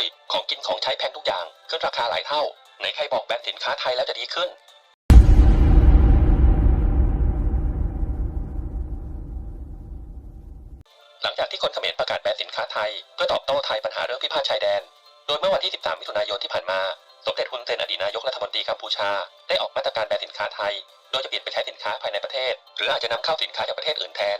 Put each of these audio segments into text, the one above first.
วย ของกินของใช้แพงทุกอย่าง ขึ้นราคาหลายเท่า ไหนใครบอกแบรนด์สินค้าไทยแล้วจะดีขึ้นหลังจากที่คนเขมรประกาศแบนสินค้าไทย เพื่อตอบโต้ไทยปัญหาเรื่องพิพาทชายแดน โดยเมื่อวันที่ 13 มิถุนายนที่ผ่านมา สมเด็จฮุนเซนอดีตนายกรัฐมนตรีกัมพูชา ได้ออกมาตรการแบนสินค้าไทย โดยจะเปลี่ยนไปใช้สินค้าภายในประเทศ หรืออาจจะนำเข้าสินค้าจากประเทศอื่นแทน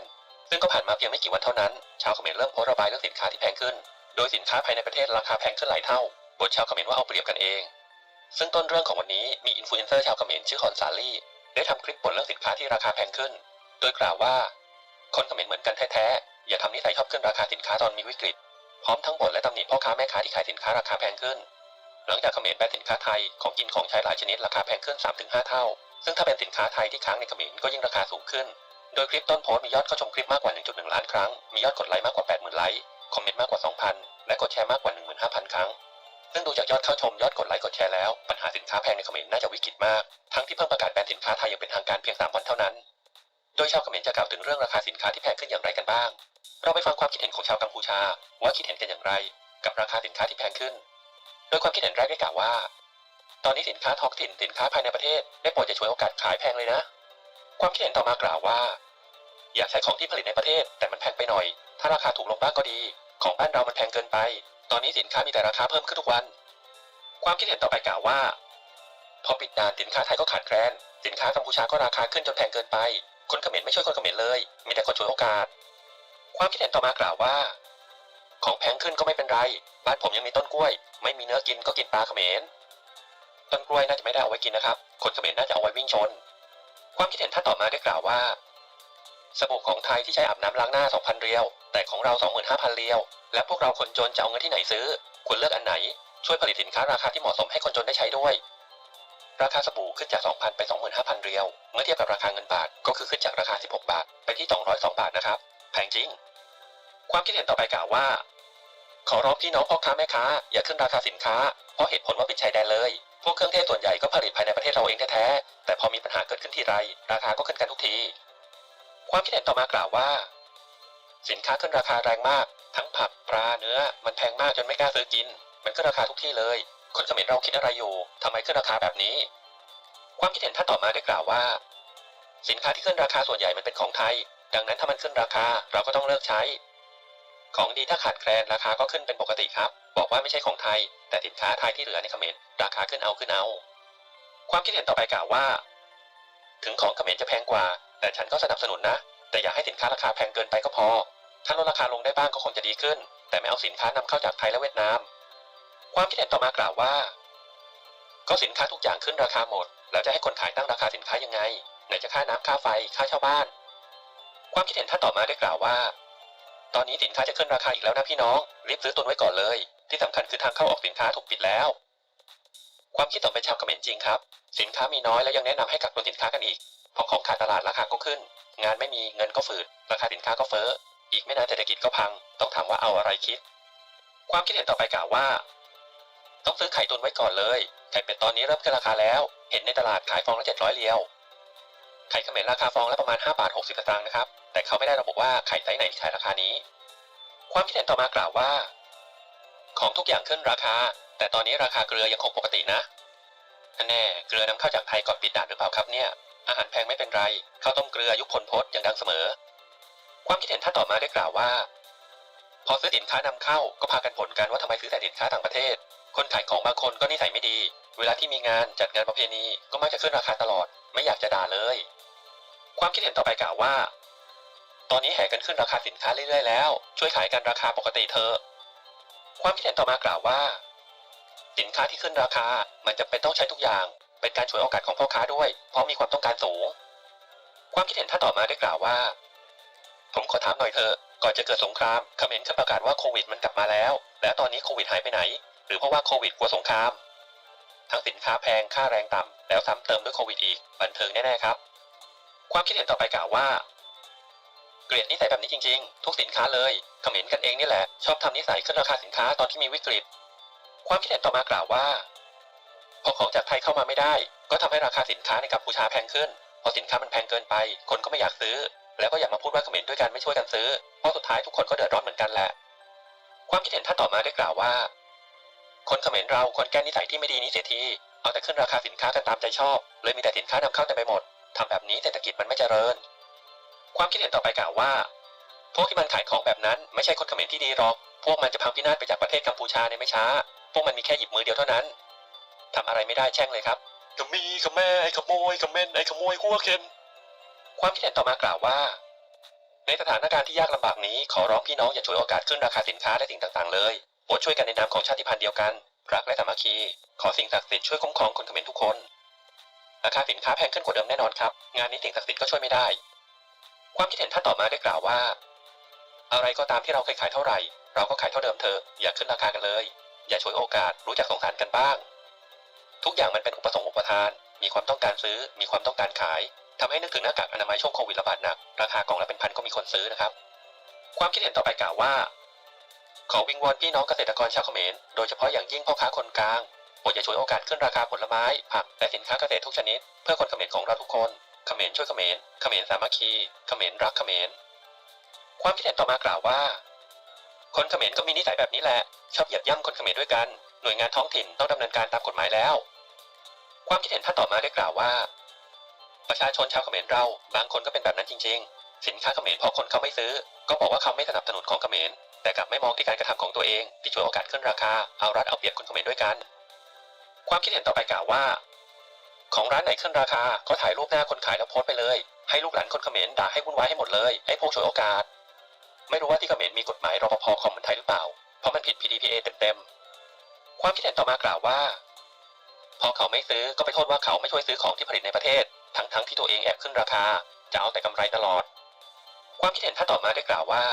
ซึ่งก็ผ่านมาเพียงไม่กี่วันเท่านั้น ชาวเขมรเริ่มโพสต์ระบายเรื่องสินค้าที่แพงขึ้น โดยสินค้าภายในประเทศราคาแพงขึ้นหลายเท่าบนชาวเขมรว่าเอาเปรียบกันเอง ซึ่งต้นเรื่องของวันนี้มีอินฟลูเอนเซอร์ชาวเขมรชื่อคอนซาลี่ได้ทำคลิปบ่นเรื่องสินค้าที่ราคาแพงขึ้น โดยกล่าวว่า คนเขมรเหมือนกันแท้ๆ อย่าทำนิสัยชอบขึ้นราคาสินค้าตอนมีวิกฤต พร้อมทั้งบ่นและตำหนิพ่อค้าแม่ค้าที่ขายสินค้าราคาแพงขึ้น หลังจากเขมรแบนสินค้าไทยของกินของใช้หลายชนิดราคาแพงขึ้น 3-5 เท่า ซึ่งถ้าเป็นสินค้าไทยที่ค้างในเขมรก็ยิ่งราคาสูงขึ้น โดยคลิปต้นโพสต์มียอดเข้าชมคลิปมากกว่า 1.1 ล้านครั้ง มียอดกดไลค์มากกว่า 80,000 ไลค์ คอมเมนต์มากกว่า 2,000 และกดแชร์มากกว่า 15,000 ครั้ง ซึ่งดูจากยอดเข้าชมยอดกดไลค์กดแชร์แล้ว ปัญหาสินค้าแพงในเขมรน่าจะวิกฤตมาก ทั้งที่เพิ่งประกาศแบนสินค้าไทยอย่างเป็นทางการเพียง3วันเท่านั้น โดยชาวเขมรจะกล่าวถึงเรื่องราคาสินค้าที่แพงขึ้นอย่างไรกันบ้าง เราไปฟังความคิดเห็นของชาวกัมพูชา ว่าคิดเห็นกันอย่างไร กับราคาสินค้าที่แพงขึ้น โดยความคิดเห็นแรกได้กล่าวว่า ตอนนี้สินค้าท้องถิ่นสินค้าภายในประเทศได้โปรดจะช่วยโอกาสขายแพงเลยนะ ความคิดเห็นต่อมากล่าวว่า อยากใช้ของที่ผลิตในประเทศแต่มันแพงไปหน่อย ถ้าราคาถูกลงบ้างก็ดี ของบ้านเรามันแพงเกินไป ตอนนี้สินค้ามีแต่ราคาเพิ่มขึ้นทุกวัน ความคิดเห็นต่อไปกล่าวว่า พอปิดด่านสินค้าไทยก็ขาดแคลน สินค้ากัมพูชาก็ราคาขึ้นจนแพงเกินไป คนเขมรไม่ช่วยคนเขมรเลย มีแต่คนช่วยโอกาส ความคิดเห็นต่อมากล่าวว่า ของแพงขึ้นก็ไม่เป็นไร บ้านผมยังมีต้นกล้วย ไม่มีเนื้อกินก็กินปลาเขมร ต้นกล้วยน่าจะไม่ได้เอาไว้กินนะครับ คนเขมรน่าจะเอาไว้วิ่งชน ความคิดเห็นท่านต่อมาได้กล่าวว่า สบู่ของไทยที่ใช้อาบน้ำล้างหน้า 2,000 เรียว แต่ของเรา 25,000 เรียว และพวกเราคนจนจะเอาเงินที่ไหนซื้อ ควรเลือกอันไหน ช่วยผลิตสินค้าราคาที่เหมาะสมให้คนจนได้ใช้ด้วย ราคาสบู่ขึ้นจาก 2,000 ไป 25,000 เรียว เมื่อเทียบกับราคาเงินบาท ก็คือขึ้นจากราคา 16 บาท ไปที่ 202 บาทนะครับ แพงจริง ความคิดเห็นต่อไปกล่าวว่า ขอร้องพี่น้องพ่อค้าแม่ค้า อย่าขึ้นราคาสินค้า เพราะเหตุผลว่าปิดชายแดนเลย พวกเครื่องเทศส่วนใหญ่ก็ผลิตภายในประเทศเราเองแท้ๆ แต่พอมีปัญหาเกิดขึ้นทีไร ราคาก็ขึ้นกันทุกที ความคิดเห็นต่อมากล่าวว่า สินค้าขึ้นราคาแรงมาก ทั้งผักปลาเนื้อ มันแพงมากจนไม่กล้าซื้อกิน มันขึ้นราคาทุกที่เลย คนเขมรเราคิดอะไรอยู่ทำไมขึ้นราคาแบบนี้ ความคิดเห็นท่านต่อมาได้กล่าวว่า สินค้าที่ขึ้นราคาส่วนใหญ่มันเป็นของไทย ดังนั้นถ้ามันขึ้นราคาเราก็ต้องเลิกใช้ ของดีถ้าขาดแคลนราคาก็ขึ้นเป็นปกติครับ บอกว่าไม่ใช่ของไทย แต่สินค้าไทยที่เหลือในเขมรราคาขึ้นเอาขึ้นเอา ความคิดเห็นต่อไปกล่าวว่า ถึงของเขมรจะแพงกว่า แต่ฉันก็สนับสนุนนะ แต่อย่าให้สินค้าราคาแพงเกินไปก็พอ ถ้าลดราคาลงได้บ้างก็คงจะดีขึ้น แต่ไม่เอาสินค้านำเข้าจากไทยและเวียดนาม ความคิดเห็นต่อมากล่าวว่า ก็สินค้าทุกอย่างขึ้นราคาหมด แล้วจะให้คนขายตั้งราคาสินค้ายังไง ไหนจะค่าน้ำค่าไฟ ค่าเช่าบ้าน ความคิดเห็นท่านต่อมาได้กล่าวว่า ตอนนี้สินค้าจะขึ้นราคาอีกแล้วนะพี่น้อง รีบซื้อตุนไว้ก่อนเลย ที่สำคัญคือทางเข้าออกสินค้าถูกปิดแล้ว ความคิดต่อเป็นชาวเขมรจริงครับ สินค้ามีน้อยและยังแนะนำให้กักตุนสินค้ากันอีก พอของขาดตลาดราคาก็ขึ้น งานไม่มีเงินก็ฝืด ราคาสินค้าก็เฟ้อ อีกไม่นานเศรษฐกิจก็พัง ต้องถามว่าเอาอะไรคิด ความคิดเห็นต่อไปกล่าวว่า ต้องซื้อไข่ตุนไว้ก่อนเลย ไข่เป็ดตอนนี้เริ่มขึ้นราคาแล้ว เห็นในตลาดขายฟองละ700เรียว ไข่เขมรราคาฟองละประมาณ5บาท60สตางค์นะครับ แต่เขาไม่ได้ระบุว่าไข่ไซส์ไหนที่ขายราคานี้ ความคิดเห็นต่อมากล่าวว่า ของทุกอย่างขึ้นราคา แต่ตอนนี้ราคาเกลือยังคงปกตินะแน่เกลือนำเข้าจากไทยก่อนปิดด่านหรือเปล่าครับเนี่ย อาหารแพงไม่เป็นไรข้าวต้มเกลือยุคพลพศยังดังเสมอ ความคิดเห็นท่านต่อมาได้กล่าวว่า พอซื้อสินค้านำเข้าก็พากันผลกันว่าทำไมซื้อแต่สินค้าต่างประเทศ คนขายของบางคนก็นิสัยไม่ดี เวลาที่มีงานจัดงานประเพณีก็มักจะขึ้นราคาตลอด ไม่อยากจะด่าเลย ความคิดเห็นต่อไปกล่าวว่า ตอนนี้แห่กันขึ้นราคาสินค้าเรื่อยๆแล้ว ช่วยขายกันราคาปกติเถอะความคิดเห็นต่อมากล่าวว่า สินค้าที่ขึ้นราคามันจะเป็นต้องใช้ทุกอย่าง เป็นการฉวยโอกาสของพ่อค้าด้วย เพราะมีความต้องการสูง ความคิดเห็นท่านต่อมาได้กล่าวว่า ผมขอถามหน่อยเถอะก่อนจะเกิดสงครามเขมรเคยประกาศว่าโควิดมันกลับมาแล้ว แล้วตอนนี้โควิดหายไปไหน หรือเพราะว่าโควิดกลัวสงคราม ทั้งสินค้าแพงค่าแรงต่ำแล้วซ้ำเติมด้วยโควิดอีก บันเทิงแน่ๆครับ ความคิดเห็นต่อไปกล่าวว่า เกลียดนิสัยแบบนี้จริงๆ ทุกสินค้าเลยเขมรกันเองนี่แหละ ชอบทำนิสัยขึ้นราคาสินค้าตอนที่มีวิกฤต ความคิดเห็นต่อมากล่าวว่า พอของจากไทยเข้ามาไม่ได้ ก็ทำให้ราคาสินค้าในกัมพูชาแพงขึ้น พอสินค้ามันแพงเกินไป คนก็ไม่อยากซื้อ แล้วก็อย่ามาพูดว่าเขมรด้วยกันไม่ช่วยกันซื้อ เพราะสุดท้ายทุกคนก็เดือดร้อนเหมือนกันแหละ ความคิดเห็นท่านต่อมาได้กล่าวว่า คนเขมรเราควรแก้นิสัยที่ไม่ดีนี้เสียที เอาแต่ขึ้นราคาสินค้ากันตามใจชอบ เลยมีแต่สินค้านำเข้าเต็มไปหมดทำแบบนี้เศรษฐกิจมันไม่เจริญ ความคิดเห็นต่อไปกล่าวว่า พวกที่มันขายของแบบนั้นไม่ใช่คนเขมรที่ดีหรอก พวกมันจะพังพินาศไปจากประเทศกัมพูชาในไม่ช้า พวกมันมีแค่หยิบมือเดียวเท่านั้น ทำอะไรไม่ได้แช่งเลยครับกะมีกะแม่ไอ้ขโมยกะเม่นไอ้ขโมยหัวเข็นความคิดเห็นต่อมากล่าวว่า ในสถานการณ์ที่ยากลำบากนี้ขอร้องพี่น้องอย่าฉวยโอกาสขึ้นราคาสินค้าและสิ่งต่างๆเลยโปรดช่วยกันในนามของชาติพันธุ์เดียวกันรักและสามัคคี ขอสิ่งศักดิ์สิทธิ์ช่วยคุ้มครองคนเขมรทุกคนราคาสินค้าแพงขึ้นกว่าเดิมแน่นอนครับ งานนี้สิ่งศักดิ์สิทธิ์ก็ช่วยไม่ได้ ความคิดเห็นท่านต่อมาได้กล่าวว่า อะไรก็ตามที่เราเคยขายเท่าไหร่ เราก็ขายเท่าเดิมเถอะอย่าขึ้นราคากันเลย อย่าฉวยโอกาสรู้จักสงสารกันบ้าง ทุกอย่างมันเป็นอุปสงค์อุปทาน มีความต้องการซื้อ มีความต้องการขายทำให้นึกถึงหน้ากากอนามัยช่วงโควิดระบาดหนัก ราคากล่องละเป็นพันก็มีคนซื้อนะครับ ความคิดเห็นต่อไปกล่าวว่า ขอวิงวอนพี่น้องเกษตรกรชาวเขมร โดยเฉพาะอย่างยิ่งพ่อค้าคนกลางโปรดอย่าฉวยโอกาสขึ้นราคาผลไม้ ผัก และสินค้าเกษตรทุกชนิด เพื่อคนเขมรของเราทุกคน เขมรช่วยเขมร เขมรสามัคคี เขมรรักเขมร ความคิดเห็นต่อมากล่าวว่า คนเขมรก็มีนิสัยแบบนี้แหละ ชอบเหยียบย่ำคนเขมรด้วยกัน หน่วยงานท้องถิ่นต้องดำเนินการตามกฎหมายแล้ว ความคิดเห็นท่านต่อมาได้กล่าวว่า ประชาชนชาวเขมรเราบางคนก็เป็นแบบนั้นจริง ๆ สินค้าเขมรพอคนเขาไม่ซื้อ ก็บอกว่าเขาไม่สนับสนุนของเขมรแต่กลับไม่มองที่การกระทำของตัวเองที่ฉวยโอกาสขึ้นราคาเอารัดเอาเปรียบคนเขมรด้วยกัน ความคิดเห็นต่อไปกล่าวว่า ของร้านไหนขึ้นราคาก็ถ่ายรูปหน้าคนขายแล้วโพสต์ไปเลย ให้ลูกหลานคนเขมรด่าให้วุ่นวายให้หมดเลยไอ้พวกฉวยโอกาส ไม่รู้ว่าที่เขมรมีกฎหมายรปภคอมเหมือนไทยหรือเปล่าเพราะมันผิด PDPA เต็มๆความคิดเห็นต่อมากล่าวว่า พอเขาไม่ซื้อก็ไปโทษว่าเขาไม่ช่วยซื้อของที่ผลิตในประเทศ ทั้งๆที่ตัวเองแอบขึ้นราคา จะเอาแต่กำไรตลอด ความคิดเห็นท่านต่อมาได้กล่าวว่า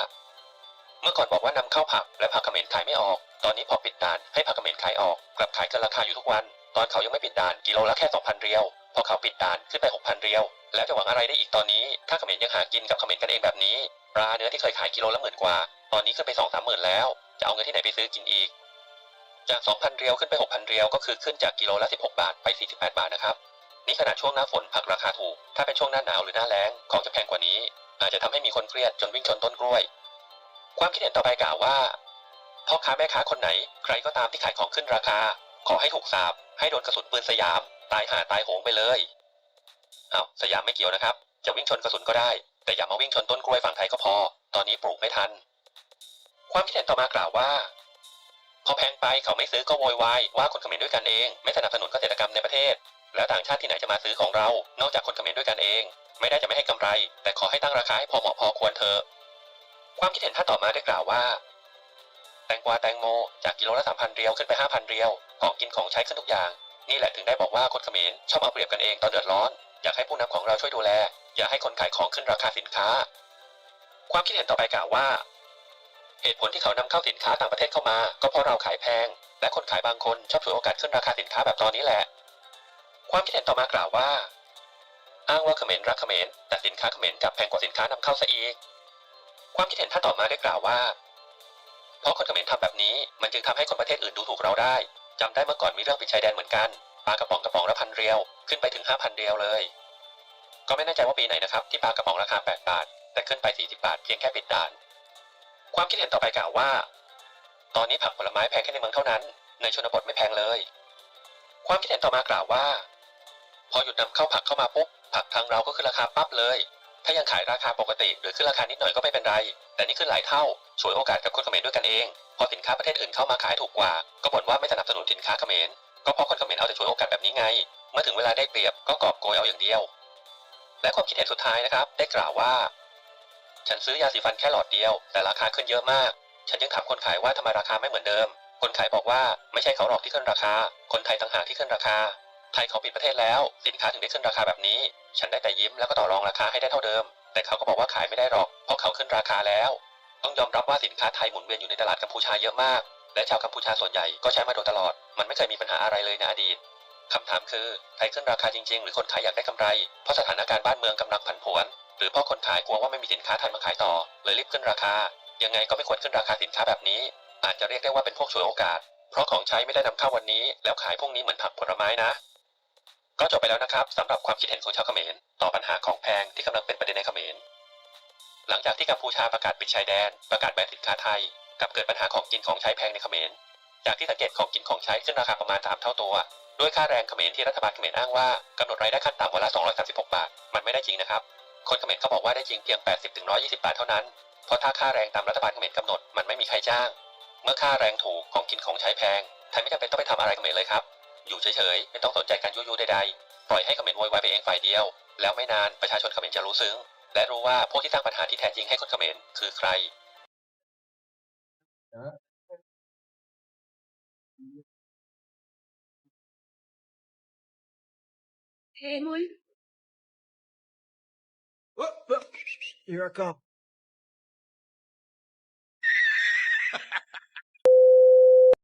เมื่อก่อนบอกว่านำเข้าผักและผักเขมรขายไม่ออก ตอนนี้พอปิดด่านให้ผักเขมรขายออก กลับขายเกินราคาอยู่ทุกวัน ตอนเขายังไม่ปิดด่านกิโลละแค่2,000เรียว พอเขาปิดด่านขึ้นไป6,000เรียว แล้วจะหวังอะไรได้อีกตอนนี้ ถ้าเขมรยังหากินกับเขมรกันเองแบบนี้ ปลาเนื้อที่เคยขายกิโลละหมื่นกว่า ตอนนี้ขึ้นไป2 3หมื่นแล้ว จะเอาเงินที่ไหนไปซื้อกินอีก จาก 2,000 เรียวขึ้นไป 6,000 เรียว ก็คือขึ้นจากกิโลละ 16 บาท ไป 48 บาทนะครับ นี่ขนาดช่วงหน้าฝนผักราคาถูก ถ้าเป็นช่วงหน้าหนาวหรือหน้าแล้ง ของจะแพงกว่านี้ อาจจะทำให้มีคนเครียดจนวิ่งชนต้นกล้วย ความคิดเห็นต่อไปกล่าวว่า พ่อค้าแม่ค้าคนไหน ใครก็ตามที่ขายของขึ้นราคา ขอให้ถูกสาบ ให้โดนกระสุนปืนสยาม ตายหาตายโหงไปเลย เอาสยามไม่เกี่ยวนะครับ จะวิ่งชนกระสุนก็ได้ แต่อย่ามาวิ่งชนต้นกล้วยฝั่งไทยก็พอ ตอนนี้ปลูกไม่ทัน ความคิดเห็นต่อมากล่าวว่า พอแพงไปเขาไม่ซื้อก็โวยวายว่าคนเขมรด้วยกันเอง ไม่สนับสนุนเกษตรกรรมในประเทศ แล้วต่างชาติที่ไหนจะมาซื้อของเรา นอกจากคนเขมรด้วยกันเอง ไม่ได้จะไม่ให้กำไร แต่ขอให้ตั้งราคาให้พอเหมาะพอควรเถอะความคิดเห็นท่านต่อมาได้กล่าวว่า แตงกวาแตงโม จากกิโลละสามพันเรียวขึ้นไปห้าพันเรียวของกินของใช้ขึ้นทุกอย่าง นี่แหละถึงได้บอกว่าคนเขมรชอบเอาเปรียบกันเองตอนเดือดร้อน อยากให้ผู้นำของเราช่วยดูแล อย่าให้คนขายของขึ้นราคาสินค้า ความคิดเห็นต่อไปกล่าวว่า เหตุผลที่เขานำเข้าสินค้าต่างประเทศเข้ามา ก็เพราะเราขายแพง และคนขายบางคนชอบฉวยโอกาสขึ้นราคาสินค้าแบบตอนนี้แหละ ความคิดเห็นต่อมากล่าวว่า อ้างว่าเขมรรักเขมรแต่สินค้าเขมรกลับแพงกว่าสินค้านำเข้าซะอีก ความคิดเห็นท่านต่อมาได้กล่าวว่า เพราะคนเขมรทำแบบนี้ มันจึงทำให้คนประเทศอื่นดูถูกเราได้จำได้เมื่อก่อนมีเรื่องปิดชายแดนเหมือนกันปลากระป๋องกระป๋องละพันเรียวขึ้นไปถึงห้าพันเรียวเลย ก็ไม่แน่ใจว่าปีไหนนะครับที่ปลากระป๋องราคาแปดบาทแต่ขึ้นไปสี่สิบาทเพียงแค่ปิดด่าน ความคิดเห็นต่อไปกล่าวว่า ตอนนี้ผักผลไม้แพงแค่ในเมืองเท่านั้น ในชนบทไม่แพงเลย ความคิดเห็นต่อมากล่าวว่า พอหยุดนำเข้าผักเข้ามาปุ๊บผักทางเราก็ขึ้นราคาปั๊บเลย ถ้ายังขายราคาปกติ หรือขึ้นราคานิดหน่อยก็ไม่เป็นไร แต่นี่ขึ้นหลายเท่าฉวยโอกาสกับคนเขมรด้วยกันเอง พอสินค้าประเทศอื่นเข้ามาขายถูกกว่า ก็บ่นว่าไม่สนับสนุนสินค้าเขมร ก็เพราะคนเขมรเอาแต่ฉวยโอกาสแบบนี้ไง เมื่อถึงเวลาได้เปรียบก็กอบโกยเอาอย่างเดียว และความคิดเห็นสุดท้ายนะครับ ได้กล่าวว่า ฉันซื้อยาสีฟันแค่หลอดเดียว แต่ราคาขึ้นเยอะมาก ฉันยังถามคนขายว่าทำไมราคาไม่เหมือนเดิม คนขายบอกว่าไม่ใช่เขาหรอกที่ขึ้นราคา คนไทยต่างหากที่ขึ้นราคา ไทยเขาปิดประเทศแล้ว สินค้าถึงได้ขึ้นราคาแบบนี้ ฉันได้แต่ยิ้มแล้วก็ต่อรองราคาให้ได้เท่าเดิม แต่เขาก็บอกว่าขายไม่ได้หรอก เพราะเขาขึ้นราคาแล้ว ต้องยอมรับว่าสินค้าไทยหมุนเวียนอยู่ในตลาดกัมพูชาเยอะมาก และชาวกัมพูชาส่วนใหญ่ก็ใช้มาโดยตลอด มันไม่เคยมีปัญหาอะไรเลยในอดีตคำถามคือไทยขึ้นราคาจริง ๆ หรือคนขายอยากได้กำไร เพราะสถานการณ์บ้านเมืองกำลังผันผวน หรือเพราะคนขายกลัวว่าไม่มีสินค้าไทยมาขายต่อ เลยรีบขึ้นราคา ยังไงก็ไม่ควรขึ้นราคาสินค้าแบบนี้ อาจจะเรียกได้ว่าเป็นพวกฉวยโอกาส เพราะของใช้ไม่ได้นำเข้าวันนี้ แล้วขายพรุ่งนี้เหมือนผักผลไม้นะ ก็จบไปแล้วนะครับสำหรับความคิดเห็นของชาวเขมรต่อปัญหาของแพงที่กำลังเป็นประเด็นในเขมรหลังจากที่กัมพูชาประกาศปิดชายแดน ประกาศแบนสินค้าไทยกับเกิดปัญหาของกินของใช้แพงในเขมรจากที่สังเกตของกินของใช้ขึ้นราคาประมาณ 3 เท่าตัว ด้วยค่าแรงเขมรที่รัฐบาลเขมรอ้างว่ากำหนดรายได้ขั้นต่ำวันละ 236 บาท มันไม่ได้จริงนะครับ คนเขมรเขาบอกว่าได้จริงเพียง 80-120 บาทเท่านั้น เพราะถ้าค่าแรงตามรัฐบาลเขมรกำหนดมันไม่มีใครจ้าง เมื่อค่าแรงถูกของกินของใช้แพงไทยไม่จำเป็นต้องไปทำอะไรเขมรเลยครับ อยู่เฉยๆไม่ต้องสนใจการยุยๆใดๆปล่อยให้เขมรโวยวายไปเองฝ่ายเดียว แล้วไม่นานประชาชนเขมรจะรู้ซึ้ง และรู้ว่าพวกที่สร้างปัญหาที่แท้จริงให้คนเขมรคือใคร Emil, Whoop, whoop. Here I come.